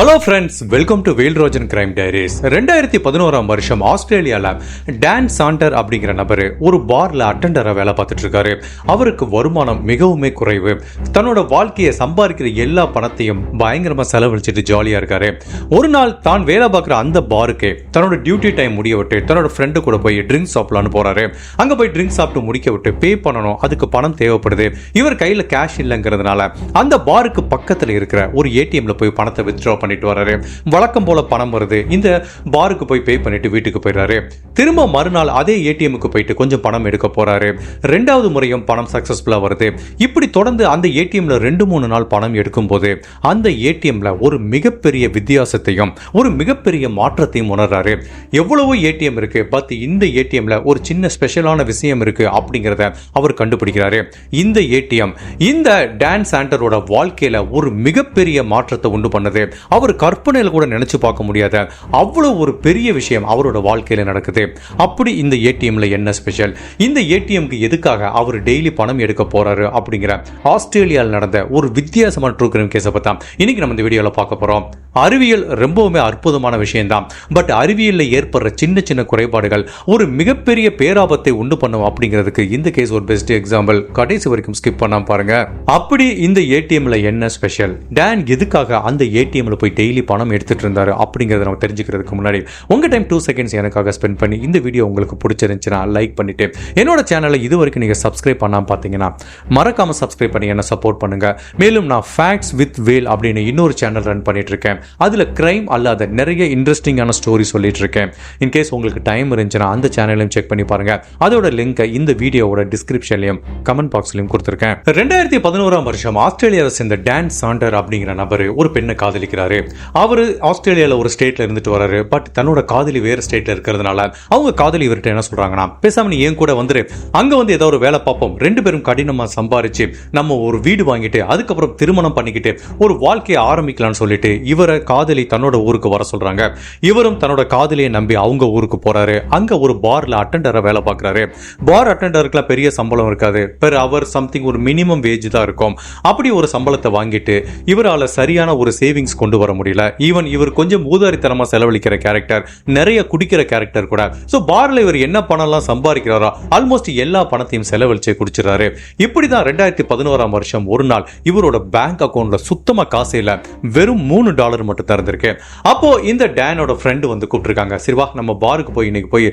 Hello friends welcome to வெயில் Rojan crime diaries ரெண்டாயிரத்தி பதினோராம் வருஷம் ஆஸ்திரேலியால டான் சாண்டர் அப்படிங்கிற நபர் ஒரு பார்ல அட்டண்டராக வேலை பார்த்துட்டு இருக்காரு அவருக்கு வருமானம் மிகவுமே குறைவு. தன்னோட வாழ்க்கையை சம்பாதிக்கிற எல்லா பணத்தையும் பயங்கரமாக செலவழிச்சிட்டு ஜாலியா இருக்காரு. ஒரு நாள் தான் வேலை பார்க்குற அந்த பாருக்கு தன்னோட டியூட்டி டைம் முடிய விட்டு தன்னோட ஃப்ரெண்டு கூட போய் ட்ரிங்க்ஸ் சாப்பிடலான்னு போறாரு. அங்கே போய் ட்ரிங்க்ஸ் சாப்பிட்டு முடிக்க விட்டு பே பண்ணணும். அதுக்கு பணம் தேவைப்படுது. இவர் கையில கேஷ் இல்லைங்கிறதுனால அந்த பாருக்கு பக்கத்துல இருக்கிற ஒரு ஏடிஎம்ல போய் பணத்தை வித்ட்ரா பண்ணி பண்ணிட்டு வராரு. வழக்கம் போல பணம் வருது. இந்த பாருக்கு போய் பே பண்ணிட்டு வீட்டுக்கு போயிடுறாரு. திரும்ப மறுநாள் அதே ஏடிஎம்க்கு போயிட்டு கொஞ்சம் பணம் எடுக்க போறாரு. ரெண்டாவது முறையும் பணம் சக்சஸ்ஃபுல்லா வருது. இப்படி தொடர்ந்து அந்த ஏடிஎம்ல ரெண்டு மூணு நாள் பணம் எடுக்கும் போது அந்த ஏடிஎம்ல ஒரு மிகப்பெரிய வித்தியாசத்தையும் ஒரு மிகப்பெரிய மாற்றத்தையும் உணர்றாரு. எவ்வளவோ ஏடிஎம் இருக்கு. பட் இந்த ஏடிஎம்ல ஒரு சின்ன ஸ்பெஷலான விஷயம் இருக்கு அப்படிங்கிறத அவர் கண்டுபிடிக்கிறாரு. இந்த ஏடிஎம் இந்த டான் சாண்டரோட வாழ்க்கையில ஒரு மிகப்பெரிய மாற்றத்தை உண்டு பண்ணுது. அவர் கற்பனையில் கூட நினைச்சு பார்க்க முடியாத அவ்வளவு ஒரு பெரிய விஷயம் அவரோட வாழ்க்கையில் நடக்குது. அப்படி இந்த ஏடிஎம்ல என்ன ஸ்பெஷல் இந்த ஏடிஎம்க்கு எதுக்காக அவர் டெய்லி பணம் எடுக்க போறாரு அப்படிங்கிற ஆஸ்திரேலியாவில் நடந்த ஒரு வித்தியாசமான ட்ரூ கிரைம் கேஸை பத்தா இன்னைக்கு நம்ம இந்த வீடியோவில் பார்க்க போறோம். அறிவியல் ரொம்பவுமே அற்புதமான விஷயம்தான். பட் அறிவியலில் ஏற்படுற சின்ன சின்ன குறைபாடுகள் ஒரு மிகப்பெரிய பேராபத்தை உண்டு பண்ணும் அப்படிங்கிறதுக்கு இந்த கேஸ் ஒரு பெஸ்ட் எக்ஸாம்பிள் கடைசி வரைக்கும் ஸ்கிப் பண்ணாம பாருங்க. அப்படி இந்த ஏடிஎம்ல என்ன ஸ்பெஷல் டேன் எதுக்காக அந்த ஏடிஎம்ல போய் டெய்லி பணம் எடுத்துட்டு இருந்தாரு அப்படிங்கறத நம்ம தெரிஞ்சுக்கிறதுக்கு முன்னாடி உங்க டைம் டூ செகண்ட்ஸ் எனக்காக ஸ்பெண்ட் பண்ணி இந்த வீடியோ உங்களுக்கு பிடிச்சிருந்துச்சுன்னா லைக் பண்ணிட்டு என்னோட சேனலை இது வரைக்கும் நீங்க சப்ஸ்கிரைப் பண்ணாம பார்த்தீங்கன்னா மறக்காம சப்ஸ்கிரைப் பண்ணி என்ன சப்போர்ட் பண்ணுங்க. மேலும் நான் ஃபேக்ட்ஸ் வித் வேல் அப்படின்னு இன்னொரு சேனல் ரன் பண்ணிட்டு இருக்கேன் அதுல கிரைம் அல்லாத நிறைய இன்ட்ரெஸ்டிங்கான ஸ்டோரி சொல்லிட்டு இருக்கேன் இன்கேஸ் உங்களுக்கு டைம் இருந்துச்சுன்னா அந்த சேனலையும் செக் பண்ணி பாருங்க. அதோட லிங்கை இந்த வீடியோவோட டிஸ்கிரிப்ஷன்லையும் கமெண்ட் பாக்ஸ்லையும் கொடுத்துருக்கேன். ரெண்டாயிரத்தி பதினோராம் வருஷம் ஆஸ்திரேலியாவை சேர்ந்த டான் சாண்டர் அப்படிங்கிற நபர் ஒரு பெண்ணை காதலிக்கிறார். அவரு ஆஸ்திரேலியாவில் ஒரு ஸ்டேட்டில் இருந்துட்டு வராரு. பட் தன்னோட காதலி வேற ஸ்டேட்டில் இருக்கிறதுனால அவங்க காதலி இவர்கிட்ட என்ன சொல்கிறாங்கன்னா பேசாமல் நீ ஏன் கூட வந்துரு. அங்க வந்து ஏதோ ஒரு வேலை பார்ப்போம். ரெண்டு பேரும் கடினமா சம்பாரிச்சு நம்ம ஒரு வீடு வாங்கிட்டு அதுக்கப்புறம் திருமணம் பண்ணிக்கிட்டு ஒரு வாழ்க்கையை ஆரம்பிக்கலாம்னு சொல்லிட்டு இவரை காதலி தன்னோட ஊருக்கு வர சொல்றாங்க. இவரும் தன்னோட காதலியை நம்பி அவங்க ஊருக்கு போறாரு. அங்க ஒரு பார்ல அட்டண்டரை வேலை பார்க்கறாரு. பார் அட்டண்டருக்குலாம் பெரிய சம்பளம் இருக்காது. பெர் அவர் சம்திங் ஒரு மினிமம் வேஜ் தான் இருக்கும். அப்படி ஒரு சம்பளத்தை வாங்கிட்டு இவரால சரியான ஒரு சேவிங்ஸ் கொண்டு வர முடியல. ஈவன் இவர் கொஞ்சம் ஊதாரித்தனமா செலவழிக்கிற கேரக்டர் நிறைய குடிக்கிற கேரக்டர் கூட. ஸோ பார்ல இவர் என்ன பணம்லாம் சம்பாதிக்கிறாரோ ஆல்மோஸ்ட் எல்லா பணத்தையும் செலவழிச்சு குடிச்சிடறாரு. இப்படிதான் ரெண்டாயிரத்தி பதினோராம் வருஷம் ஒரு நாள் இவரோட பேங்க் அக்கௌண்ட்ல சுத்தமாக காசு இல்லை. வெறும் மூணு டாலர் மட்டும் திறந்திருக்கு. அப்போ இந்த டேனோட ஃப்ரெண்டு வந்து கூப்பிட்டுருக்காங்க. சரிவா நம்ம பாருக்கு போய் இன்னைக்கு போய்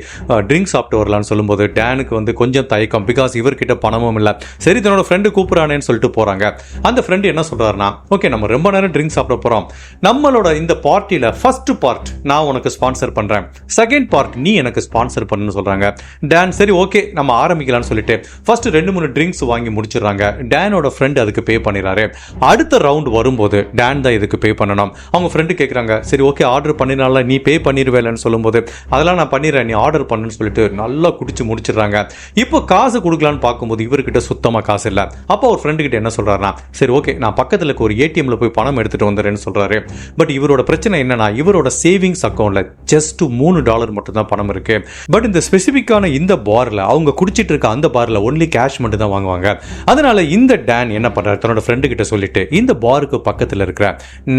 ட்ரிங்க் சாப்பிட்டு வரலாம்னு சொல்லும்போது டேனுக்கு வந்து கொஞ்சம் தயக்கம். பிகாஸ் இவர்கிட்ட பணமும் இல்லை. சரி தன்னோட ஃப்ரெண்டு கூப்பிட்றானேன்னு சொல்லிட்டு போறாங்க. அந்த ஃப்ரெண்டு என்ன சொல்றாருன்னா ஓகே நம்ம ரொம்ப நேரம் ட்ரிங்க் சாப்பிட போறோம். நம்மளோட இந்த பார்ட்டியில் ஃபர்ஸ்ட் பார்ட் நான் உனக்கு ஸ்பான்சர் பண்ணுறேன் செகண்ட் பார்ட் நீ எனக்கு ஸ்பான்சர் பண்ணுன்னு சொல்கிறாங்க டேன் சரி ஓகே நம்ம ஆரம்பிக்கலாம்னு சொல்லிட்டு ஃபர்ஸ்ட் ரெண்டு மூணு ட்ரிங்க்ஸ் வாங்கி முடிச்சிடுறாங்க. டேனோட ஃப்ரெண்ட் அதுக்கு பே பண்ணிடுறாரு. அடுத்த ரவுண்ட் வரும்போது டேன் தான் இதுக்கு பே பண்ணணும். அவங்க ஃப்ரெண்டு கேட்குறாங்க சரி ஓகே ஆர்டர் பண்ணினால நீ பே பண்ணிடுவேலன்னு சொல்லும்போது அதெல்லாம் நான் பண்ணிடுறேன் நீ ஆர்டர் பண்ணுன்னு சொல்லிட்டு நல்லா குடிச்சு முடிச்சிடுறாங்க. இப்போ காசு கொடுக்கலான்னு பார்க்கும்போது இவர்கிட்ட சுத்தமாக காசு இல்லை. அப்போ ஒரு ஃப்ரெண்டு கிட்ட என்ன சொல்கிறாருன்னா சரி ஓகே நான் பக்கத்தில் இருக்க ஒரு ஏடிஎம்ல போய் பணம் எடுத்துகிட்டு வந்துடுறேன்னு சொல்கிறாரு பட் இவரோட பிரச்சனை என்னன்னா இவரோட சேவிங்ஸ் அக்கௌண்ட்ல ஜஸ்ட் மூணு டாலர் மட்டும் தான் பணம் இருக்கு. பட் இந்த ஸ்பெசிஃபிக்கான இந்த பார்ல அவங்க குடிச்சிட்டு இருக்க அந்த பார்ல ஒன்லி கேஷ் மட்டும் தான் வாங்குவாங்க. அதனால இந்த டேன் என்ன பண்றாரு? தன்னோட ஃப்ரெண்டு கிட்ட சொல்லிட்டு இந்த பாருக்கு பக்கத்தில் இருக்கிற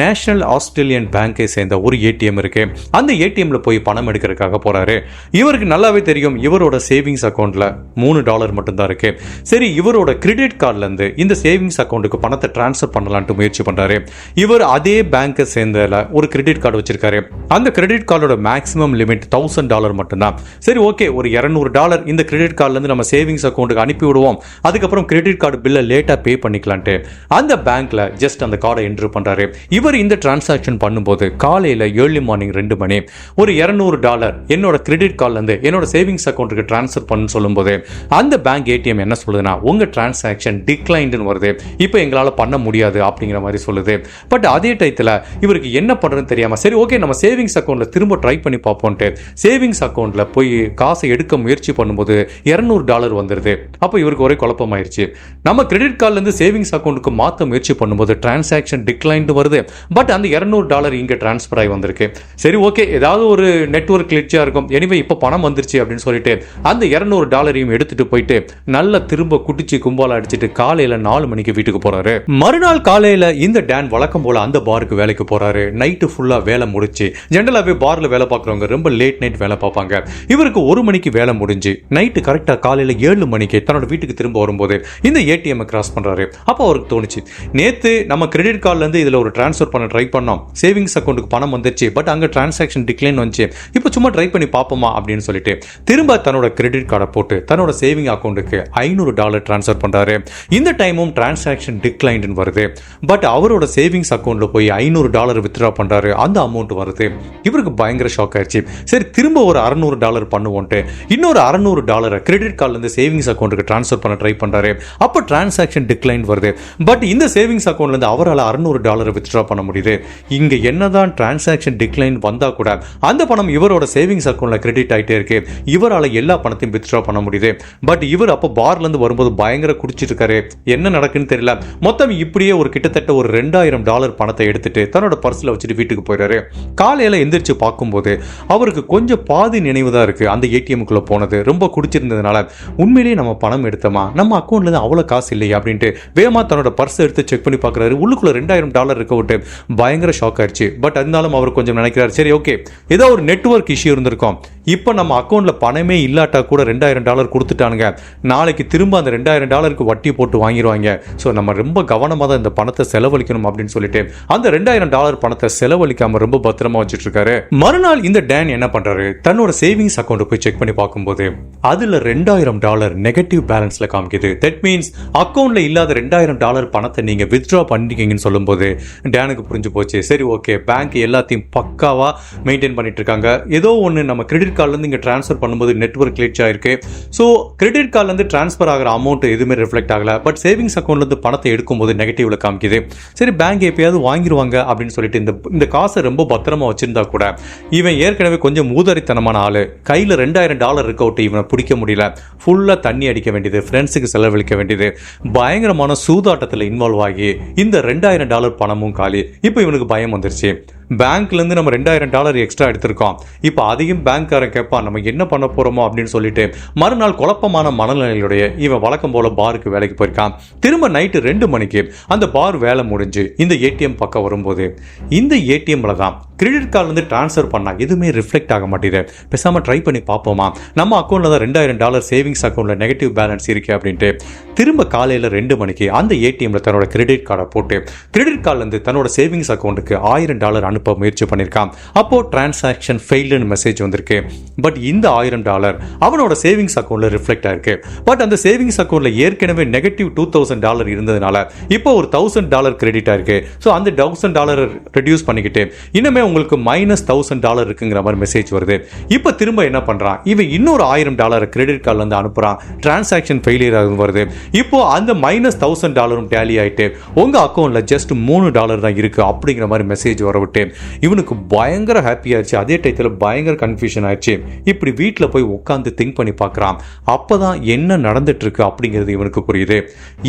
நேஷனல் ஆஸ்திரேலியன் பேங்கை சேர்ந்த ஒரு ஏடிஎம் இருக்கு. அந்த ஏடிஎம்ல போய் பணம் எடுக்கிறதுக்காக போறாரு. இவருக்கு நல்லாவே தெரியும் இவரோட சேவிங்ஸ் அக்கௌண்ட்ல மூணு டாலர் மட்டும் தான் இருக்கு. சரி இவரோட கிரெடிட் கார்டுல இருந்து இந்த சேவிங்ஸ் அக்கௌண்ட்டுக்கு பணத்தை டிரான்ஸ்ஃபர் பண்ணலான்ட்டு முயற்சி பண்றாரு. இவர் அதே பேங்க் சேர்ந்தல ஒரு கிரெடிட் கார்டு வச்சிருக்காரு. அந்த கிரெடிட் கார்டோட மேக்ஸிமம் லிமிட் தௌசண்ட் டாலர் மட்டும்தான். சரி ஓகே ஒரு இரநூறு டாலர் இந்த கிரெடிட் கார்டுலேருந்து நம்ம சேவிங்ஸ் அக்கௌண்ட்டுக்கு அனுப்பி விடுவோம். அதுக்கப்புறம் கிரெடிட் கார்டு பில்லை லேட்டாக பே பண்ணிக்கலான்ட்டு அந்த பேங்க்கில் ஜஸ்ட் அந்த கார்டை என்ட்ரு பண்ணுறாரு இவர் இந்த டிரான்சாக்ஷன் பண்ணும்போது காலையில் ஏர்லி மார்னிங் ரெண்டு மணி ஒரு இரநூறு டாலர் என்னோட கிரெடிட் கார்டுலேருந்து என்னோட சேவிங்ஸ் அக்கௌண்ட்டுக்கு ட்ரான்ஸ்ஃபர் பண்ணு சொல்லும்போது அந்த பேங்க் ஏடிஎம் என்ன சொல்லுதுன்னா உங்கள் டிரான்சாக்ஷன் டிக்ளைண்டுன்னு வருது. இப்போ எங்களால் பண்ண முடியாது. அப்படிங்கிற மாதிரி சொல்லுது. பட் அதே டயத்தில் இவருக்கு என்ன பண்ணுறதுன்னு தெரியாம சரி ஓகே நம்ம சேவிங்ஸ் அக்கௌண்ட்டில் திரும்ப ட்ரை பண்ணி பார்ப்போம்ட்டு சேவிங்ஸ் அக்கௌண்ட்டில் போய் காசை எடுக்க முயற்சி பண்ணும்போது இரநூறு டாலர் வந்துடுது அப்போ இவருக்கு ஒரே குழப்பமாயிருச்சு. நம்ம கிரெடிட் கார்டுல இருந்து சேவிங்ஸ் அக்கௌண்ட்டுக்கு மாற்ற முயற்சி பண்ணும்போது டிரான்சாக்ஷன் டிக்ளைன்டு வருது. பட் அந்த இரநூறு டாலர் இங்கே டிரான்ஸ்ஃபர் ஆகி வந்திருக்கு. சரி ஓகே ஏதாவது ஒரு நெட்ஒர்க் கிளிச்சியாக இருக்கும். எனிவே இப்போ பணம் வந்துருச்சு அப்படின்னு சொல்லிட்டு அந்த இரநூறு டாலரையும் எடுத்துட்டு போயிட்டு நல்லா திரும்ப குடிச்சு கும்பாலா அடிச்சுட்டு காலையில நாலு மணிக்கு வீட்டுக்கு போகிறாரு மறுநாள் காலையில இந்த டேன் வழக்கம் போல அந்த பாருக்கு வேலைக்கு வேலைக்கு போறாரு. நைட்டு ஃபுல்லா வேலை முடிச்சு ஜென்ரலாகவே பார்ல வேலை பார்க்குறவங்க ரொம்ப லேட் நைட் வேலை பார்ப்பாங்க. இவருக்கு ஒரு மணிக்கு வேலை முடிஞ்சு நைட்டு கரெக்டாக காலையில் ஏழு மணிக்கு தன்னோட வீட்டுக்கு திரும்ப வரும்போது இந்த ஏடிஎம் கிராஸ் பண்ணுறாரு அப்போ அவருக்கு தோணுச்சு நேற்று நம்ம கிரெடிட் கார்டுலேருந்து இதில் ஒரு ட்ரான்ஸ்ஃபர் பண்ண ட்ரை பண்ணோம். சேவிங்ஸ் அக்கௌண்ட்டுக்கு பணம் வந்துருச்சு பட் அங்கே டிரான்சாக்ஷன் டிக்ளைன் வந்துச்சு. இப்போ சும்மா ட்ரை பண்ணி பார்ப்போமா அப்படின்னு சொல்லிட்டு திரும்ப தன்னோட கிரெடிட் கார்டை போட்டு தன்னோட சேவிங் அக்கௌண்ட்டுக்கு ஐநூறு டாலர் ட்ரான்ஸ்ஃபர் பண்ணுறாரு இந்த டைமும் டிரான்சாக்ஷன் டிக்ளைன் வருது. பட் அவரோட சேவிங்ஸ் அக்கௌண்ட்டில் போய் ஐநூறு டாலர் வித்ட்ரா பண்ணுறாரு அந்த அமௌண்ட் வருது இவருக்கு பயங்கர ஷாக் ஆயிடுச்சு. சரி திரும்ப ஒரு அறநூறு டாலர் பண்ணுவோன்ட்டு இன்னொரு அறநூறு டாலரை கிரெடிட் கார்டுலேருந்து சேவிங்ஸ் அக்கௌண்ட்டுக்கு ட்ரான்ஸ்ஃபர் பண்ண ட்ரை பண்ணுறாரு அப்போ டிரான்சாக்ஷன் டிக்ளைன் வருது. பட் இந்த சேவிங்ஸ் அக்கௌண்ட்லேருந்து அவரால் அறநூறு டாலர் வித்ட்ரா பண்ண முடியுது. இங்கே என்னதான் டிரான்சாக்ஷன் டிக்ளைன் வந்தால் கூட அந்த பணம் இவரோட சேவிங்ஸ் அக்கௌண்ட்டில் கிரெடிட் ஆகிட்டே இருக்கு. இவரால் எல்லா பணத்தையும் வித்ட்ரா பண்ண முடியுது. பட் இவர் அப்போ பார்லேருந்து வரும்போது பயங்கர குடிச்சிட்டு இருக்காரு. என்ன நடக்குன்னு தெரியல. மொத்தம் இப்படியே ஒரு கிட்டத்தட்ட ஒரு ரெண்டாயிரம் டாலர் பணத்தை எடுத்துட்டு தன்னோட பர்ஸில் வச்சுட்டு வீட்டுக்கு போயிடுறாரு காலையில எந்திரிச்சு பார்க்கும்போது அவருக்கு கொஞ்சம் பாதி நினைவு தான் இருக்கு. அந்த ஏடிஎம்குள்ளே போனது. ரொம்ப குடிச்சிருந்ததுனால உண்மையிலேயே நம்ம பணம் எடுத்தோமா? நம்ம அக்கௌண்ட்லேருந்து அவ்வளோ அவ்வளவு காசு இல்லையா? அப்படின்ட்டு வேகமாக தன்னோட பர்ஸ் எடுத்து செக் பண்ணி பார்க்குறாரு. உள்ளுக்குள்ளே ரெண்டாயிரம் டாலர் இருக்க விட்டு பயங்கர ஷாக் ஆயிடுச்சு. பட் இருந்தாலும் அவர் கொஞ்சம் நினைக்கிறார். சரி ஓகே ஏதோ ஒரு நெட்வொர்க் இஷ்யூ இருந்திருக்கும். இப்போ நம்ம அக்கௌண்ட்ல பணமே இல்லாட்டா கூட ரெண்டாயிரம் டாலர் கொடுத்துட்டானுங்க. நாளைக்கு திரும்ப அந்த ரெண்டாயிரம் டாலருக்கு வட்டி போட்டு வாங்கிடுவாங்க ஸோ நம்ம ரொம்ப கவனமாக தான் இந்த பணத்தை செலவழிக்கணும் அப்படின்னு சொல்லிட்டு அந்த ரெண்டாயிரம் டாலர் பணத்தை செலவழிக்காம ரொம்ப பத்திரமா வச்சுட்டு இருக்காரு மறுநாள் இந்த டேன் என்ன பண்றாரு? தன்னோட சேவிங்ஸ் அக்கௌண்ட் போய் செக் பண்ணி பார்க்கும்போது அதுல ரெண்டாயிரம் டாலர் நெகட்டிவ் பேலன்ஸ்ல காமிக்குது. தட் மீன்ஸ் அக்கௌண்ட்ல இல்லாத ரெண்டாயிரம் டாலர் பணத்தை நீங்க வித்ட்ரா பண்ணிருக்கீங்கன்னு சொல்லும்போது டேனுக்கு புரிஞ்சு போச்சு. சரி ஓகே பேங்க் எல்லாத்தையும் பக்காவா மெயின்டைன் பண்ணிட்டு இருக்காங்க ஏதோ ஒன்று நம்ம கிரெடிட் கார்டுல இருந்து இங்க ட்ரான்ஸ்ஃபர் பண்ணும்போது நெட்ஒர்க் கிளிச் ஆயிருக்கு. ஸோ கிரெடிட் கார்டுல இருந்து ட்ரான்ஸ்ஃபர் ஆகிற அமௌண்ட் எதுவுமே ரிஃப்ளெக்ட் ஆகல. பட் சேவிங்ஸ் அக்கௌண்ட்ல இருந்து பணத்தை எடுக்கும்போது நெகட்டிவ்ல காமிக்குது. சரி பேங்க் எப்பயாவது வாங்கிடுவாங்க அப்படின்னு சொல்லிட்டு இந்த இந்த காசை ரொம்ப பத்திரமா வச்சிருந்தா கூட இவன் ஏற்கனவே கொஞ்சம் மூதரித்தனமான ஆளு. கையில ரெண்டாயிரம் டாலர் இருக்க விட்டு இவனை பிடிக்க முடியல. ஃபுல்லா தண்ணி அடிக்க வேண்டியது ஃப்ரெண்ட்ஸுக்கு செலவழிக்க வேண்டியது. பயங்கரமான சூதாட்டத்தில் இன்வால்வ் ஆகி இந்த ரெண்டாயிரம் டாலர் பணமும் காலி. இப்போ இவனுக்கு பயம் வந்துருச்சு. பேங்க்லேருந்து நம்ம ரெண்டாயிரம் டாலர் எக்ஸ்ட்ரா எடுத்திருக்கோம். இப்போ அதையும் பேங்க்காரன் கேட்பான் நம்ம என்ன பண்ண போகிறோமோ அப்படின்னு சொல்லிட்டு மறுநாள் குழப்பமான மனநிலையுடைய இவன் வழக்கம் போல பாருக்கு வேலைக்கு போயிருக்கான். திரும்ப நைட்டு ரெண்டு மணிக்கு அந்த பார் வேலை முடிஞ்சு இந்த ஏடிஎம் பக்கம் வரும்போது இந்த ஏடிஎம்ல தான் கிரெடிட் கார்டு வந்து ட்ரான்ஸ்ஃபர் பண்ணால் எதுவுமே ரிஃப்ளெக்ட் ஆக மாட்டேங்குது. பேசாமல் ட்ரை பண்ணி பார்ப்போமா? நம்ம அக்கௌண்ட்டில் தான் ரெண்டாயிரம் டாலர் சேவிங்ஸ் அக்கௌண்ட்டில் நெகட்டிவ் பேலன்ஸ் இருக்குது அப்படின்ட்டு திரும்ப காலையில் ரெண்டு மணிக்கு அந்த ஏடிஎம்ல தன்னோட கிரெடிட் கார்டை போட்டு கிரெடிட் கார்டுலேருந்து தன்னோட சேவிங்ஸ் அக்கௌண்ட்டுக்கு ஆயிரம் டாலர் அனுப்ப முயற்சி பண்ணியிருக்கான் அப்போது டிரான்சாக்ஷன் ஃபெயில்டுன்னு மெசேஜ் வந்திருக்கு. பட் இந்த ஆயிரம் டாலர் அவனோட சேவிங்ஸ் அக்கௌண்ட்டில் ரிஃப்ளெக்ட் ஆயிருக்கு. பட் அந்த சேவிங்ஸ் அக்கௌண்ட்டில் ஏற்கனவே நெகட்டிவ் டூ தௌசண்ட் டாலர் இருந்ததுனால இப்போ ஒரு தௌசண்ட் டாலர் கிரெடிட் ஆயிருக்கு. ஸோ அந்த தௌசண்ட் டாலர் ரெடியூஸ் பண்ணிக்கிட்டு இன்னுமே உங்களுக்கு மைனஸ் தௌசண்ட் டாலர் இருக்குங்கிற மாதிரி மெசேஜ் வருது. இப்போ திரும்ப என்ன பண்ணுறான் இவன் இன்னொரு ஆயிரம் டாலர் கிரெடிட் கார்டுல அனுப்புகிறான் டிரான்சாக்ஷன் ஃபெயிலியர் ஆகும் வருது. இப்போ அந்த மைனஸ் தௌசண்ட் டாலரும் டேலி ஆயிட்டு உங்க அக்கௌண்ட்டில் ஜஸ்ட் மூணு டாலர் தான் இருக்குது அப்படிங்கிற மாதிரி மெசேஜ் வர விட்டு இவனுக்கு பயங்கர ஹாப்பியாகிடுச்சு அதே டயத்தில் பயங்கர கன்ஃபியூஷன் ஆயிடுச்சு. இப்படி வீட்டில் போய் உட்காந்து திங்க் பண்ணி பார்க்குறான். அப்போ தான் என்ன நடந்துட்டுருக்கு அப்படிங்கிறது இவனுக்கு புரியுது.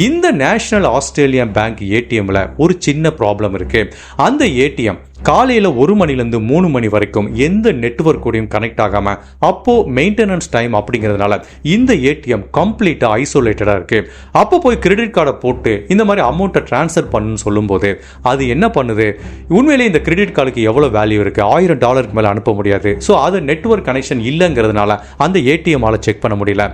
இந்த நேஷனல் ஆஸ்திரேலியன் பேங்க் ஏடிஎம்ல ஒரு சின்ன ப்ராப்ளம் இருக்குது அந்த ஏடிஎம் காலையில் ஒரு மணிலேருந்து மூணு மணி வரைக்கும் எந்த நெட்ஒர்க்கோடையும் கனெக்ட் ஆகாம அப்போது மெயின்டெனன்ஸ் டைம் அப்படிங்கிறதுனால இந்த ஏடிஎம் கம்ப்ளீட்டாக ஐசோலேட்டடாக இருக்குது அப்போ போய் கிரெடிட் கார்டை போட்டு இந்த மாதிரி அமௌண்ட்டை ட்ரான்ஸ்ஃபர் பண்ணுன்னு சொல்லும்போது அது என்ன பண்ணுது? உண்மையிலேயே இந்த கிரெடிட் கார்டுக்கு எவ்வளோ வேல்யூ இருக்குது ஆயிரம் டாலருக்கு மேலே அனுப்ப முடியாது. ஸோ அது நெட்ஒர்க் கனெக்ஷன் இல்லைங்கிறதுனால அந்த ஏடிஎம்மால் செக் பண்ண முடியல.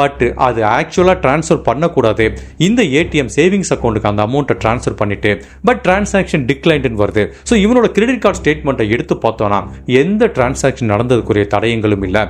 பட் அது ஆக்சுவலாக ட்ரான்ஸ்ஃபர் பண்ணக்கூடாது. இந்த ஏடிஎம் சேவிங்ஸ் அக்கௌண்ட்டுக்கு அந்த அமௌண்ட்டை ட்ரான்ஸ்ஃபர் பண்ணிவிட்டு பட் டிரான்சாக்ஷன் டிக்ளைண்டுன்னு வருது. ஸோ இவனோட கிரெடிட் கார்டு ஸ்டேட்மெண்ட்டை எடுத்து பார்த்தோன்னா எந்த டிரான்சாக்ஷன் நடந்ததுக்குரிய தடயங்களும் இல்லை.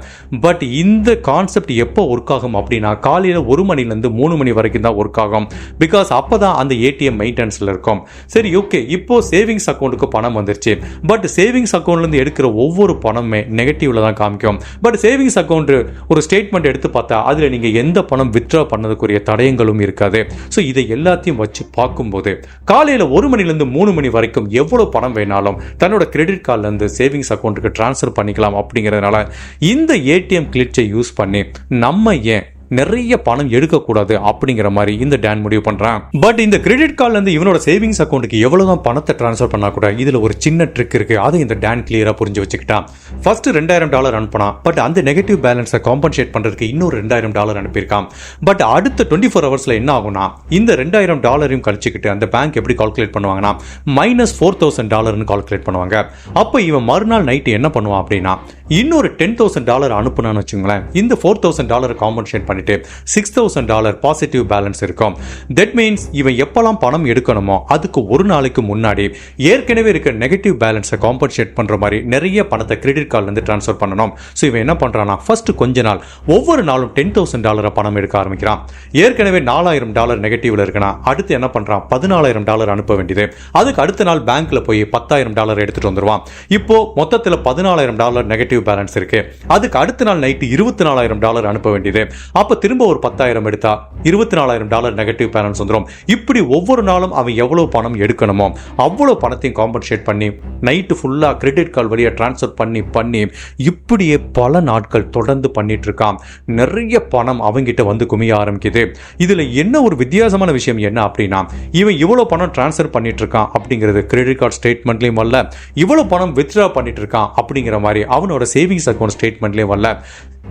பட் இந்த கான்செப்ட் எப்போ ஒர்க் ஆகும் அப்படின்னா காலையில் ஒரு மணிலேருந்து மூணு மணி வரைக்கும் தான் ஒர்க் ஆகும். பிகாஸ் அப்போ தான் அந்த ஏடிஎம் மெயின்டெனன்ஸில் இருக்கும். சரி ஓகே இப்போ சேவிங்ஸ் அக்கௌண்ட்டுக்கு பணம் வந்துருச்சு. பட் சேவிங்ஸ் அக்கௌண்ட்லேருந்து எடுக்கிற ஒவ்வொரு பணமே நெகட்டிவில் தான் காமிக்கும். பட் சேவிங்ஸ் அக்கௌண்ட் ஒரு ஸ்டேட்மெண்ட் எடுத்து பார்த்தா அதில் நீங்கள் எந்த பணம் வித்ட்ரா பண்ணதுக்குரிய தடயங்களும் இருக்காது. ஸோ இதை எல்லாத்தையும் வச்சு பார்க்கும்போது காலையில் ஒரு மணிலேருந்து மூணு மணி வரைக்கும் எவ்வளோ பணம் வேணாலும் தன்னோட கிரெடிட் கார்டுலேருந்து சேவிங்ஸ் அக்கௌண்ட்டுக்கு ட்ரான்ஸ்ஃபர் பண்ணிக்கலாம் அப்படிங்கிறதுனால இந்த ஏடிஎம் கிளிச்சை யூஸ் பண்ணி நம்ம ஏன் நிறைய பணம் எடுக்கக்கூடாது அப்படிங்கிற மாதிரி இந்த டேன் முடிவு பண்ணுறான் பட் இந்த கிரெடிட் கார்டுலேருந்து இவனோட சேவிங்ஸ் அக்கௌண்ட்டுக்கு எவ்வளவுதான் பணத்தை ட்ரான்ஸ்ஃபர் பண்ணால் கூட இதில் ஒரு சின்ன ட்ரிக் இருக்குது அதை இந்த டேன் கிளியராக புரிஞ்சு வச்சுக்கிட்டான். ஃபர்ஸ்ட் ரெண்டாயிரம் டாலர் அனுப்பினான் பட் அந்த நெகட்டிவ் பேலன்ஸை காம்பன்சேட் பண்ணுறதுக்கு இன்னொரு ரெண்டாயிரம் டாலர் அனுப்பியிருக்கான். பட் அடுத்த டுவெண்ட்டி ஃபோர் ஹவர்ஸில் என்ன ஆகும்னா இந்த ரெண்டாயிரம் டாலரையும் கழிச்சுக்கிட்டு அந்த பேங்க் எப்படி கால்குலேட் பண்ணுவாங்கன்னா மைனஸ் ஃபோர் தௌசண்ட் டாலர்னு கால்குலேட் பண்ணுவாங்க. அப்போ இவன் மறுநாள் நைட்டு என்ன பண்ணுவான் அப்படின்னா இன்னொரு டென் தௌசண்ட் டாலர் அனுப்புனான்னு வச்சுங்களேன் இந்த ஃபோர் தௌசண்ட் டாலர் காம்பன்சேட் பண்ணிட்டு six thousand dollar positive balance இருக்கும். தட் மீன்ஸ் இவன் எப்பெல்லாம் பணம் எடுக்கணுமோ அதுக்கு ஒரு நாளைக்கு முன்னாடி ஏற்கனவே இருக்க நெகட்டிவ் பேலன்ஸை காம்பன்சேட் பண்ற மாதிரி நிறைய பணத்தை கிரெடிட் கார்டுல இருந்து ட்ரான்ஸ்ஃபர் பண்ணணும். ஸோ இவன் என்ன பண்றான்னா ஃபர்ஸ்ட் கொஞ்ச நாள் ஒவ்வொரு நாளும் டென் தௌசண்ட் டாலரை பணம் எடுக்க ஆரம்பிக்கிறான். ஏற்கனவே நாலாயிரம் டாலர் நெகட்டிவ்ல இருக்குன்னா அடுத்து என்ன பண்றான் பதினாலாயிரம் டாலர் அனுப்ப வேண்டியது. அதுக்கு அடுத்த நாள் பேங்க்ல போய் பத்தாயிரம் டாலர் எடுத்துட்டு வந்துருவான். இப்போ மொத்தத்தில் பதினாலாயிரம் டாலர் நெகட்டிவ் பேலன்ஸ் இருக்கு. அதுக்கு அடுத்த நாள் நைட்டு இருபத்தி நாலாயிரம் டாலர் அனுப்ப வேண்டியது. அப்ப திரும்ப ஒரு பத்தாயிரம் எடுத்தா இருபத்தி நாலாயிரம் டாலர் நெகட்டிவ் பேலன்ஸ் வந்துடும் இப்படி ஒவ்வொரு நாளும் அவன் எவ்வளோ பணம் எடுக்கணுமோ அவ்வளோ பணத்தையும் காம்பன்சேட் பண்ணி நைட்டு ஃபுல்லாக கிரெடிட் கார்டு வழியாக டிரான்ஸ்ஃபர் பண்ணி பண்ணி இப்படியே பல நாட்கள் தொடர்ந்து பண்ணிட்டு இருக்கான். நிறைய பணம் அவங்கிட்ட வந்து குமிய ஆரம்பிக்குது. இதில் என்ன ஒரு வித்தியாசமான விஷயம் என்ன அப்படின்னா இவன் இவ்வளோ பணம் டிரான்ஸ்ஃபர் பண்ணிட்டு இருக்கான் அப்படிங்கிறது கிரெடிட் கார்டு ஸ்டேட்மெண்ட்லேயும் வரல இவ்வளோ பணம் வித்ட்ரா பண்ணிட்டு இருக்கான் அப்படிங்கிற மாதிரி அவனோட சேவிங்ஸ் அக்கௌண்ட் ஸ்டேட்மெண்ட்லேயும் வரல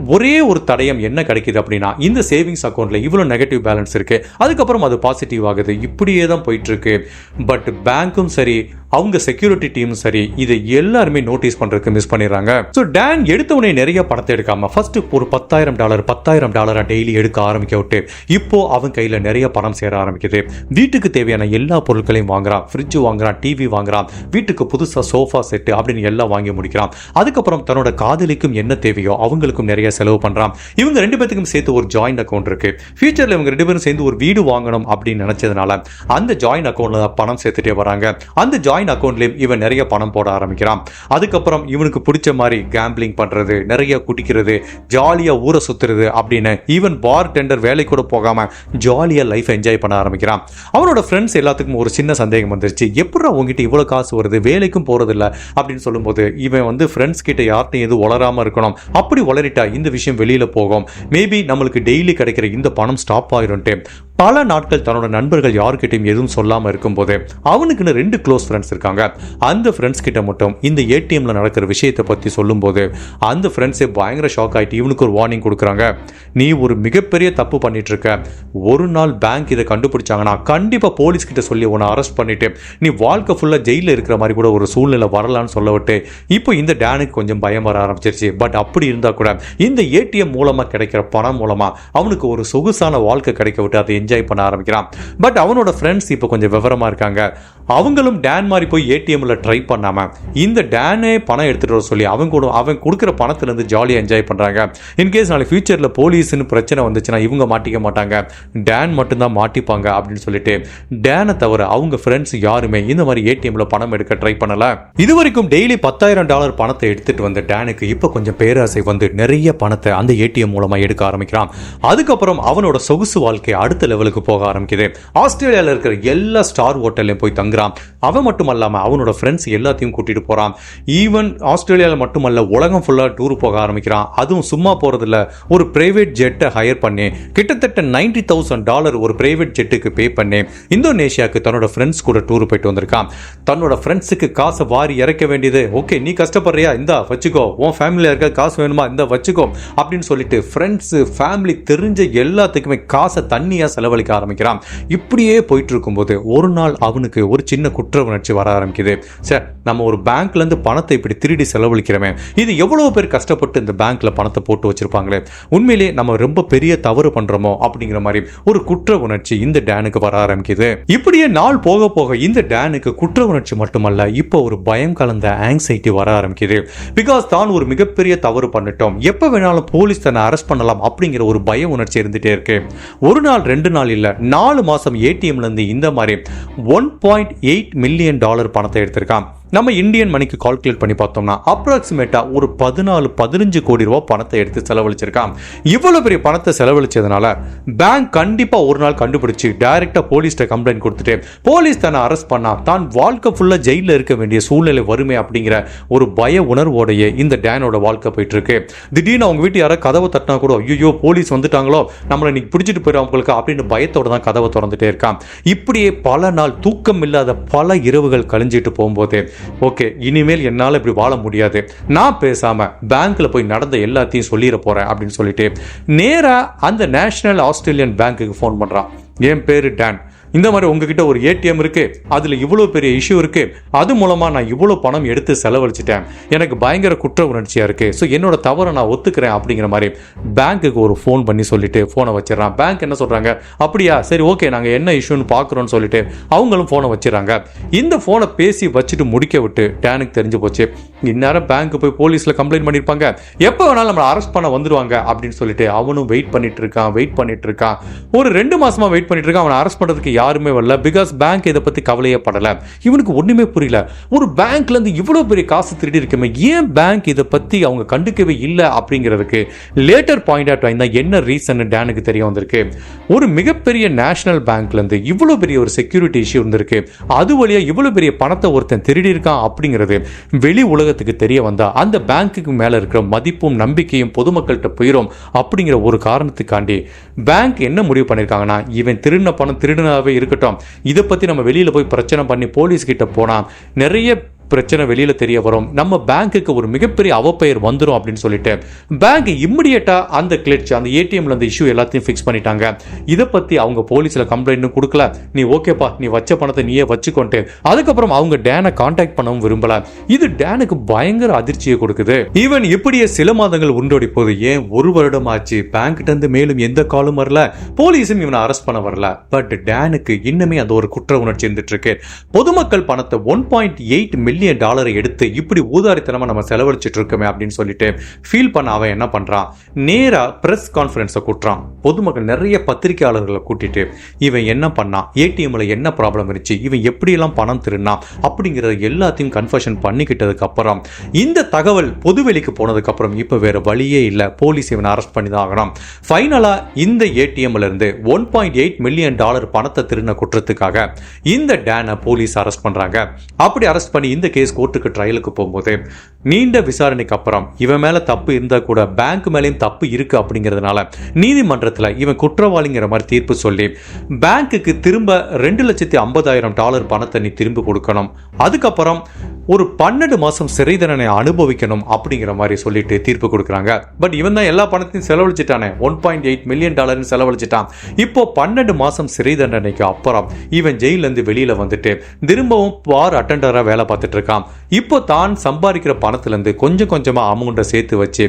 ஒரே ஒரு தடயம் என்ன கிடைக்குது அப்படின்னா இந்த சேவிங்ஸ் அக்கௌண்ட்ல இவ்வளோ நெகட்டிவ் பேலன்ஸ் இருக்கு. அதுக்கப்புறம் அது பாசிட்டிவ் ஆகுது. இப்படியே தான் போயிட்டு இருக்கு பட் பேங்க்கும் சரி அவங்க செக்யூரிட்டி டீமும் சரி இதை எல்லாருமே நோட்டீஸ் பண்றதுக்கு மிஸ் பண்ணிடுறாங்க. ஸோ டேன் எடுத்த உடனே நிறைய பணத்தை எடுக்காம ஃபர்ஸ்ட் ஒரு பத்தாயிரம் டாலர் பத்தாயிரம் டாலரா டெய்லி எடுக்க ஆரம்பிக்க விட்டு இப்போ அவன் கையில நிறைய பணம் சேர ஆரம்பிக்குது. வீட்டுக்கு தேவையான எல்லா பொருட்களையும் வாங்குறான். ஃப்ரிட்ஜ் வாங்குறான் டிவி வாங்குறான். வீட்டுக்கு புதுசா சோஃபா செட்டு அப்படின்னு எல்லாம் வாங்கி முடிக்கிறான். அதுக்கப்புறம் தன்னோட காதலிக்கும் என்ன தேவையோ அவங்களுக்கும் நிறைய செலவு பண்றான். இவங்க ரெண்டு பேத்துக்கும் சேர்த்து ஒரு ஜாயிண்ட் அக்கௌண்ட் இருக்கு. ஃபியூச்சர்ல இவங்க ரெண்டு பேரும் சேர்ந்து ஒரு வீடு வாங்கணும் அப்படின்னு நினைச்சதுனால அந்த ஜாயிண்ட் அக்கௌண்ட்ல பணம் சேர்த்துட்டே வராங்க. அந்த ஜாயின் அக்கௌண்ட்லயும் இவன் நிறைய பணம் போட ஆரம்பிக்கிறான். அதுக்கப்புறம் இவனுக்கு பிடிச்ச மாதிரி கேம்பிளிங் பண்றது நிறைய குடிக்கிறது ஜாலியா ஊரை சுத்துறது அப்படின்னு ஈவன் பார் டெண்டர் வேலை கூட போகாம ஜாலியா லைஃப் என்ஜாய் பண்ண ஆரம்பிக்கிறான். அவனோட ஃப்ரெண்ட்ஸ் எல்லாத்துக்கும் ஒரு சின்ன சந்தேகம் வந்துருச்சு. எப்படி உங்ககிட்ட இவ்வளோ காசு வருது? வேலைக்கும் போறது இல்லை அப்படின்னு சொல்லும்போது இவன் வந்து ஃப்ரெண்ட்ஸ் கிட்ட யார்ட்டையும் எதுவும் வளராம இருக்கணும். அப்படி வளரிட்டா இந்த விஷயம் வெளியில போகும். மேபி நம்மளுக்கு டெய்லி கிடைக்கிற இந்த பணம் ஸ்டாப் ஆயிரும்ட்டு பல நாட்கள் தன்னோட நண்பர்கள் யார்கிட்டயும் எதுவும் சொல்லாமல் இருக்கும்போது அவனுக்குன்னு ரெண்டு க்ளோஸ் ஃப்ரெண்ட்ஸ் இருக்காங்க. அந்த ஃப்ரெண்ட்ஸ் கிட்ட மட்டும் இந்த ஏடிஎம்ல நடக்கிற விஷயத்தை பற்றி சொல்லும்போது அந்த ஃப்ரெண்ட்ஸே பயங்கர ஷாக் ஆயிட்டு இவனுக்கு ஒரு வார்னிங் கொடுக்குறாங்க. நீ ஒரு மிகப்பெரிய தப்பு பண்ணிட்டு இருக்க ஒரு நாள் பேங்க் இதை கண்டுபிடிச்சாங்கன்னா கண்டிப்பா போலீஸ் கிட்ட சொல்லி உன்னை அரெஸ்ட் பண்ணிட்டு நீ வாழ்க்கை ஃபுல்லா ஜெயிலில் இருக்கிற மாதிரி கூட ஒரு சூழ்நிலை வரலான்னு சொல்ல விட்டு இப்போ இந்த டேனுக்கு கொஞ்சம் பயம் வர ஆரம்பிச்சிருச்சு. பட் அப்படி இருந்தால் கூட இந்த ஏடிஎம் மூலமா கிடைக்கிற பணம் மூலமாக அவனுக்கு ஒரு சொகுசான வாழ்க்கை கிடைக்க விட்டு அதை என்ஜாய் பண்ண ஆரம்பிக்கிறான். பட் அவனோட ஃப்ரெண்ட்ஸ் இப்போ கொஞ்சம் விவரமாக இருக்காங்க. அவங்களும் டேன் மாதிரி போய் ஏடிஎம்ல ட்ரை பண்ணாம இந்த டேனே பணம் எடுத்துட்டு வர சொல்லி அவங்க கூட அவன் கொடுக்குற பணத்துலேருந்து ஜாலியாக என்ஜாய் பண்ணுறாங்க இன்கேஸ் நாளைக்கு ஃபியூச்சரில் போலீஸ்னு பிரச்சனை வந்துச்சுன்னா இவங்க மாட்டிக்க மாட்டாங்க. டேன் மட்டும்தான் மாட்டிப்பாங்க அப்படின்னு சொல்லிட்டு டேனை தவிர அவங்க ஃப்ரெண்ட்ஸ் யாருமே இந்த மாதிரி ஏடிஎம்ல பணம் எடுக்க ட்ரை பண்ணல. இது வரைக்கும் டெய்லி பத்தாயிரம் டாலர் பணத்தை எடுத்துட்டு வந்த டேனுக்கு இப்போ கொஞ்சம் பேராசை வந்து நிறைய பணத்தை அந்த ஏடிஎம் மூலமாக எடுக்க ஆரம்பிக்கிறான். அதுக்கப்புறம் அவனோட சொகுசு வாழ்க்கை அடுத்த லெவலுக்கு போக ஆரம்பிக்குது. ஆஸ்திரேலியாவில் இருக்கிற எல்லா ஸ்டார் ஹோட்டல்லையும் போய் தங்குறான். அவன் மட்டும் இல்லாமல் அவனோட ஃப்ரெண்ட்ஸ் எல்லாத்தையும் கூட்டிட்டு போறான். ஈவன் ஆஸ்திரேலியாவில் மட்டுமல்ல உலகம் ஃபுல்லாக டூர் போக ஆரம்பிக்கிறான். அதுவும் சும்மா போறதில்ல. ஒரு பிரைவேட் ஜெட்டை ஹையர் பண்ணி கிட்டத்தட்ட நைன்டி தௌசண்ட் டாலர் ஒரு பிரைவேட் ஜெட்டுக்கு பே பண்ணி இந்தோனேஷியாவுக்கு தன்னோட ஃப்ரெண்ட்ஸ் கூட டூர் போயிட்டு வந்திருக்கான். தன்னோட ஃப்ரெண்ட்ஸுக்கு காசை வாரி இறக்க வேண்டியது. ஓகே நீ கஷ்டப்படுறியா? இந்தா வச்சுக்கோ. உன் ஃபேமிலியில் இருக்க காசு வேணுமா? இந்த வச்சுக்கோ. அப்படின்னு சொல்லிட்டு ஃப்ரெண்ட்ஸு ஃபேமிலி தெரிஞ்ச எல்லாத்துக்குமே காசை தண்ணியா செலவழிக்க ஆரம்பிக்கிறான். இப்படியே போயிட்டு இருக்கும்போது ஒரு நாள் அவனுக்கு ஒரு சின்ன குற்ற உணர்ச்சி வர ஆரம்பிக்குது. சார் நம்ம ஒரு பேங்க்ல இருந்து பணத்தை இப்படி திருடி செலவழிக்கிறோமே. இது எவ்வளவு பேர் கஷ்டப்பட்டு இந்த பேங்க்ல பணத்தை போட்டு வச்சிருப்பாங்களே? உண்மையிலேயே நம்ம ரொம்ப பெரிய தவறு பண்றோமோ அப்படிங்கிற மாதிரி ஒரு குற்ற உணர்ச்சி இந்த டேனுக்கு வர ஆரம்பிக்குது. இப்படியே நாள் போக போக இந்த டேனுக்கு குற்ற உணர்ச்சி மட்டுமல்ல இப்போ ஒரு பயம் கலந்த ஆங்ஸைட்டி வர ஆரம்பிக்குது. பிகாஸ் தான் ஒரு மிகப்பெரிய தவறு பண்ணிட்டோம். எப்போ வேணாலும் போலீஸ் தன்னை அரெஸ்ட் பண்ணலாம் அப்படிங்கிற ஒரு பய உணர்ச்சி இருந்துட்டே இருக்கு. ஒரு நாள் ரெண்டு நாள் இல்ல நாலு மாசம் ஏடிஎம்ல இருந்து இந்த மாதிரி one point eight million dollar பணத்தை எடுத்திருக்கான். நம்ம இந்தியன் மணிக்கு கால்குலேட் பண்ணி பார்த்தோம்னா அப்ராக்சிமேட்டாக ஒரு பதினாலு பதினஞ்சு கோடி ரூபா பணத்தை எடுத்து செலவழிச்சிருக்கான். இவ்வளோ பெரிய பணத்தை செலவழிச்சதுனால பேங்க் கண்டிப்பாக ஒரு நாள் கண்டுபிடிச்சு டைரெக்டாக போலீஸ்ட கம்ப்ளைண்ட் கொடுத்துட்டு போலீஸ் தன்னை அரெஸ்ட் பண்ணா தான் வாழ்க்கை ஃபுல்லாக ஜெயிலில் இருக்க வேண்டிய சூழ்நிலை வருமே அப்படிங்கிற ஒரு பய உணர்வோடைய இந்த டேனோட வாழ்க்கை போயிட்டு இருக்கு திடீர்னு அவங்க வீட்டு யாராவது கதவை தட்டினா கூட ஐயோ போலீஸ் வந்துட்டாங்களோ? நம்மளை இன்னைக்கு பிடிச்சிட்டு போயிடும் அவங்களுக்கு அப்படின்னு பயத்தோட தான் கதவை திறந்துட்டே இருக்கான். இப்படியே பல நாள் தூக்கம் இல்லாத பல இரவுகள் கழிஞ்சிட்டு போகும்போது ஓகே இனிமேல் என்னால் இப்படி வாழ முடியாது. நான் பேசாம பேங்க்ல போய் நடந்த எல்லாத்தையும் சொல்லிட போறேன் அப்படின்னு சொல்லிட்டு நேரா அந்த நேஷனல் ஆஸ்திரேலியன் பேங்க்குக்கு ஃபோன் பண்றான். என் பேரு டேன் இந்த மாதிரி உங்ககிட்ட ஒரு ஏடிஎம் இருக்கு அதுல இவ்வளவு பெரிய இஷ்யூ இருக்கு அது மூலமா நான் இவ்வளவு பணம் எடுத்து செலவழிச்சிட்டேன். எனக்கு பயங்கர குற்ற உணர்ச்சியா இருக்கு. ஸோ என்னோட தவறை நான் ஒத்துக்கிறேன் அப்படிங்கிற மாதிரி பேங்க்குக்கு ஒரு ஃபோன் பண்ணி சொல்லிட்டு ஃபோனை வச்சிடறான். பேங்க் என்ன சொல்றாங்க? அப்படியா சரி ஓகே நாங்க என்ன இஷ்யூன்னு பாக்குறோம்னு சொல்லிட்டு அவங்களும் ஃபோனை வச்சிடறாங்க. இந்த ஃபோனை பேசி வச்சுட்டு முடிக்க விட்டு டேனுக்கு தெரிஞ்சு போச்சு. இந்நேரம் பேங்க் போய் போலீஸ்ல கம்ப்ளைண்ட் பண்ணியிருப்பாங்க எப்போ வேணாலும் நம்மளை அரெஸ்ட் பண்ண வந்துருவாங்க அப்படின்னு சொல்லிட்டு அவனும் வெயிட் பண்ணிட்டு இருக்கான் வெயிட் பண்ணிட்டு இருக்கான். ஒரு ரெண்டு மாசமா வெயிட் பண்ணிட்டு இருக்கான். அவனை அரெஸ்ட் பண்றதுக்கு யாருமே வரல. பிகாஸ் பேங்க் இதை பத்தி கவலையே படலை. இவனுக்கு ஒண்ணுமே புரியல. ஒரு பேங்க்ல இருந்து இவ்வளவு பெரிய காசு திருடி இருக்குமே ஏன் பேங்க் இதை பத்தி அவங்க கண்டுக்கவே இல்லை அப்படிங்கிறதுக்கு? லேட்டர் பாயிண்ட் அவுட் ஆயிருந்தா என்ன ரீசன் டேனுக்கு தெரிய வந்திருக்கு. ஒரு மிகப்பெரிய நேஷனல் பேங்க்ல இருந்து இவ்வளவு பெரிய ஒரு செக்யூரிட்டி இஷ்யூ இருந்திருக்கு. அது வழியா இவ்வளோ பெரிய பணத்தை ஒருத்தன் திருடி இருக்கான் அப்படிங்கிறது வெளி உலகத்துக்கு தெரிய வந்தா அந்த பேங்க்குக்கு மேல இருக்கிற மதிப்பும் நம்பிக்கையும் பொதுமக்கள்கிட்ட போயிடும் அப்படிங்கிற ஒரு காரணத்துக்காண்டி பேங்க் என்ன முடிவு பண்ணிருக்காங்கன்னா இவன் திருடின பணம் திருடினாவே இருக்கட்டும். இதை பத்தி நம்ம வெளியில் போய் பிரச்சனை பண்ணி போலீஸ் கிட்ட போனா நிறைய பிரச்சனை வெளியில தெரிய வரும். நம்ம பேங்க்குக்கு ஒரு மிகப்பெரிய அவப்பெயர் வந்துடும் அப்படின்னு சொல்லிட்டு பேங்க் இம்மிடியட்டா அந்த கிளிட்ச் அந்த ஏடிஎம்ல அந்த இஷ்யூ எல்லாத்தையும் ஃபிக்ஸ் பண்ணிட்டாங்க. இதை பத்தி அவங்க போலீஸ்ல கம்ப்ளைண்ட்டும் கொடுக்கல. நீ ஓகேப்பா நீ வச்ச பணத்தை நீயே வச்சுக்கொண்டு அதுக்கப்புறம் அவங்க டேனை காண்டாக்ட் பண்ணவும் விரும்பல. இது டேனுக்கு பயங்கர அதிர்ச்சியை கொடுக்குது. ஈவன் இப்படியே சில மாதங்கள் உண்டோடி போது ஏன் ஒரு வருடம் ஆச்சு? பேங்க் இருந்து மேலும் எந்த காலும் வரல. போலீஸும் இவனை அரெஸ்ட் பண்ண வரல. பட் டேனுக்கு இன்னுமே அந்த ஒரு குற்ற உணர்ச்சி இருந்துட்டு இருக்கு. பொதுமக்கள் பணத்தை ஒன் பாயிண்ட் எயிட் மில்லியன் டாலரை எடுத்து இப்படி ஊதாரித்தனமா நம்ம செலவழிச்சிட்டு இருக்கோமே அப்படின்னு சொல்லிட்டு ஃபீல் பண்ண அவன் என்ன பண்றான்? நேரா பிரஸ் கான்ஃபரன்ஸை கூட்டுறான். பொதுமக்கள் நிறைய பத்திரிகையாளர்களை கூட்டிட்டு இவன் என்ன பண்ணான்? ஏடிஎம்ல என்ன ப்ராப்ளம் இருந்துச்சு? இவன் எப்படியெல்லாம் பணம் திருடினான்? அப்படிங்கறத எல்லாத்தையும் கன்ஃபர்ஷன் பண்ணிக்கிட்டதுக்கு அப்புறம் இந்த தகவல் பொதுவெளிக்கு போனதுக்கு அப்புறம் இப்ப வேற வழியே இல்லை. போலீஸ் இவனை அரெஸ்ட் பண்ணி தான் ஆகணும். ஃபைனலா இந்த ஏடிஎம்ல இருந்து one point eight million dollar பணத்தை திருடின குற்றத்துக்காக இந்த டேனை போலீஸ் அரெஸ்ட் பண்றாங்க. அப்படி அரெஸ்ட் பண்ணி இந்த கேஸ் கோர்ட்டுக்கு ட்ரையலுக்கு போகும்போது நீண்ட விசாரணைக்கு அப்புறம் இவன் மேல தப்பு இருந்தா கூட பேங்க் மேலேயும் தப்பு இருக்கு அப்படிங்கிறதுனால நீதிமன்றத்தில் இவன் குற்றவாளிங்கிற மாதிரி தீர்ப்பு சொல்லி பேங்க்குக்கு திரும்ப ரெண்டு லட்சத்தி ஐம்பதாயிரம் டாலர் பணத்தை நீ திரும்ப கொடுக்கணும். அதுக்கப்புறம் ஒரு பன்னெண்டு மாசம் சிறை தண்டனை அனுபவிக்கணும் அப்படிங்கிற மாதிரி சொல்லிட்டு தீர்ப்பு கொடுக்குறாங்க. பட் இவன் தான் எல்லா பணத்தையும் செலவழிச்சிட்டானே. ஒன் பாயிண்ட் எயிட் மில்லியன் டாலர்னு செலவழிச்சிட்டான். இப்போ பன்னெண்டு மாசம் சிறை தண்டனைக்கு அப்புறம் இவன் ஜெயில இருந்து வெளியில வந்துட்டு திரும்பவும் பார் அட்டண்டரா வேலை பார்த்துட்டு இருக்கான். இப்போ தான் சம்பாதிக்கிற பணத்துல இருந்து கொஞ்சம் கொஞ்சமா அமௌண்ட்டை சேர்த்து வச்சு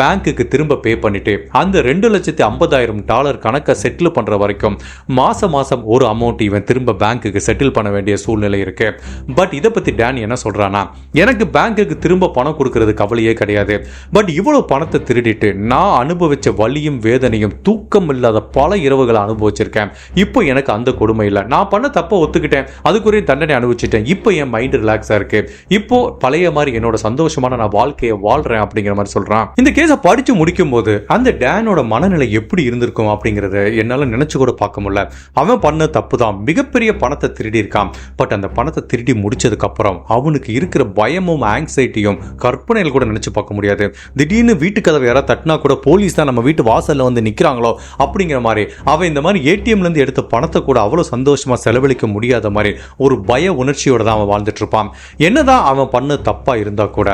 பேங்க்குக்கு திரும்ப பே பண்ணிட்டு அந்த ரெண்டு லட்சத்தி ஐம்பதாயிரம் டாலர் கணக்கை செட்டில் பண்ற வரைக்கும் மாசம் மாசம் ஒரு அமௌண்ட் இவன் திரும்ப பேங்க்குக்கு செட்டில் பண்ண வேண்டிய சூழ்நிலை இருக்கு. பட் இதை பத்தி டேன் என்ன சொல்கிறானா எனக்கு பேங்க்குக்கு திரும்ப பணம் கொடுக்கறது கவலையே கிடையாது. பட் இவ்வளவு பணத்தை திருடிட்டு நான் அனுபவிச்ச வலியும் வேதனையும் தூக்கம் இல்லாத பல இரவுகளை அனுபவிச்சிருக்கேன். இப்போ எனக்கு அந்த கொடுமை இல்லை. நான் பண்ண தப்ப ஒத்துக்கிட்டேன். அதுக்குரிய தண்டனை அனுபவிச்சிட்டேன். இப்போ என் மைண்ட் ரிலாக்ஸாக இருக்கு. இப்போ பழைய மாதிரி என்னோட சந்தோஷமான நான் வாழ்க்கையை வாழ்றேன் அப்படிங்கிற மாதிரி சொல்றான். இந்த கேஸை படிச்சு முடிக்கும் போது அந்த டேனோட மனநிலை எப்படி இருந்திருக்கும் அப்படிங்கிறத என்னால நினைச்சு கூட பார்க்க முடியல. அவன் பண்ண தப்பு தான் மிகப்பெரிய பணத்தை திருடி இருக்கான் பட் அந்த பணத்தை திருடி முடிச்சதுக்கு அப்புறம் அவங்களுக்கு இருக்கிற பயமும் ஆங்ஸைட்டியும் கற்பனையில் கூட நினைச்சு பார்க்க முடியாது. திடீர்னு வீட்டு கதவை யாராவது தட்டினா கூட போலீஸ் தான் நம்ம வீட்டு வாசல்ல வந்து நிக்கிறாங்களோ அப்படிங்கிற மாதிரி அவன் இந்த மாதிரி ஏடிஎம்ல இருந்து எடுத்த பணத்தை கூட அவ்வளோ சந்தோஷமா செலவழிக்க முடியாத மாதிரி ஒரு பய உணர்ச்சியோட தான் அவன் வாழ்ந்துட்டு இருப்பான். என்னதான் அவன் பண்ண தப்பாக இருந்தால் கூட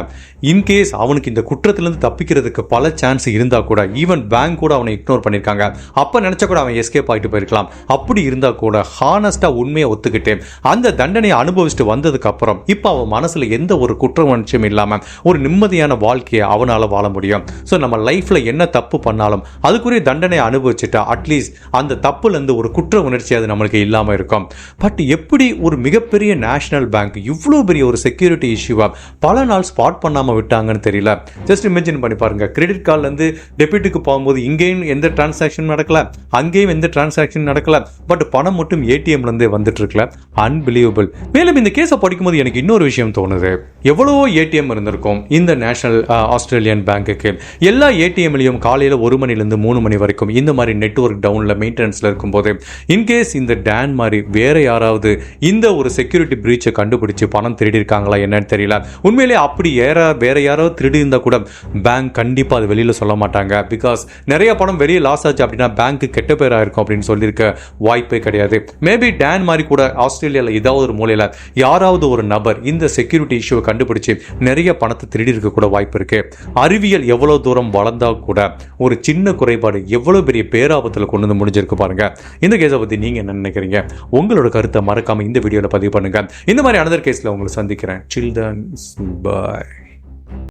இன்கேஸ் அவனுக்கு இந்த குற்றத்திலேருந்து தப்பிக்கிறதுக்கு பல சான்ஸ் இருந்தா கூட ஈவன் பேங்க் கூட அவனை இக்னோர் பண்ணிருக்காங்க. அப்ப நினைச்சா கூட அவன் எஸ்கேப் ஆகிட்டு போயிருக்கலாம். அப்படி இருந்தால் கூட ஹானஸ்ட்டாக உண்மையை ஒத்துக்கிட்டு அந்த தண்டனையை அனுபவிச்சுட்டு வந்ததுக்கு அப்புறம் அவன் மனசில் எந்த ஒரு குற்ற உணர்ச்சியும் இல்லாமல் ஒரு நிம்மதியான வாழ்க்கையை அவனால வாழ முடியும். ஸோ நம்ம லைஃப்பில் என்ன தப்பு பண்ணாலும் அதுக்குரிய தண்டனை அனுபவிச்சுட்டா அட்லீஸ்ட் அந்த தப்புலேருந்து ஒரு குற்ற உணர்ச்சி அது நம்மளுக்கு இல்லாமல் இருக்கும். பட் எப்படி ஒரு மிகப்பெரிய நேஷனல் பேங்க் இவ்வளோ பெரிய ஒரு செக்யூரிட்டி இஷ்யூவாக பல நாள் ஸ்பாட் பண்ணாமல் விட்டாங்கன்னு தெரியல. ஜஸ்ட் இமேஜின் பண்ணி பாருங்க. கிரெடிட் கார்டுலேருந்து டெபிட்டுக்கு போகும்போது இங்கேயும் எந்த டிரான்சாக்ஷன் நடக்கல அங்கேயும் எந்த டிரான்சாக்ஷன் நடக்கல. பட் பணம் மட்டும் ஏடிஎம்லேருந்து வந்துட்டு இருக்கல. அன்பிலீவபிள் மேலும் இந்த கேஸை படிக்கும்போது எனக்கு இன்னொரு விஷயம் தோணுது. எவ்வளவோ ஏடிஎம் இருந்திருக்கும் இந்த நேஷனல் ஆஸ்திரேலியன் பேங்க்குக்கு எல்லா ஏடிஎம்லையும் காலையில் ஒரு மணிலேருந்து மூணு மணி வரைக்கும் இந்த மாதிரி நெட்வொர்க் டவுனில் மெயின்டெனன்ஸில் இருக்கும்போது இன்கேஸ் இந்த டேன் மாதிரி வேறு யாராவது இந்த ஒரு செக்யூரிட்டி பிரீச்சை கண்டுபிடிச்சு பணம் திருடி இருக்காங்களா என்னன்னு தெரியல. உண்மையிலே அப்படி ஏற வேற யாராவது திருடி இருந்தால் கூட பேங்க் கண்டிப்பாக அது வெளியில் சொல்ல மாட்டாங்க. பிகாஸ் நிறைய பணம் வெளியே லாஸ் ஆச்சு அப்படின்னா பேங்க்கு கெட்ட பேராக இருக்கும் அப்படின்னு சொல்லியிருக்க வாய்ப்பே கிடையாது. மேபி டேன் மாதிரி கூட ஆஸ்திரேலியாவில் ஏதாவது ஒரு மூலையில் யாராவது ஒரு நபர் இந்த செக்யூரிட்டி இஷ்யூவை கண்டுபிடிச்சு நிறைய பணத்தை திருடி இருக்க கூட வாய்ப்பு இருக்கு. அறிவியல் எவ்வளோ தூரம் வளர்ந்தா கூட ஒரு சின்ன குறைபாடு எவ்வளவு பெரிய பேராபத்தில் கொண்டு வந்து முடிஞ்சிருக்கு பாருங்க. இந்த கேஸை பத்தி நீங்க என்ன நினைக்கிறீங்க? உங்களோட கருத்தை மறக்காம இந்த வீடியோல பதிவு பண்ணுங்க. இந்த மாதிரி அனதர் கேஸ்ல உங்களை சந்திக்கிறேன். சில்ட்ரன்ஸ் பாய்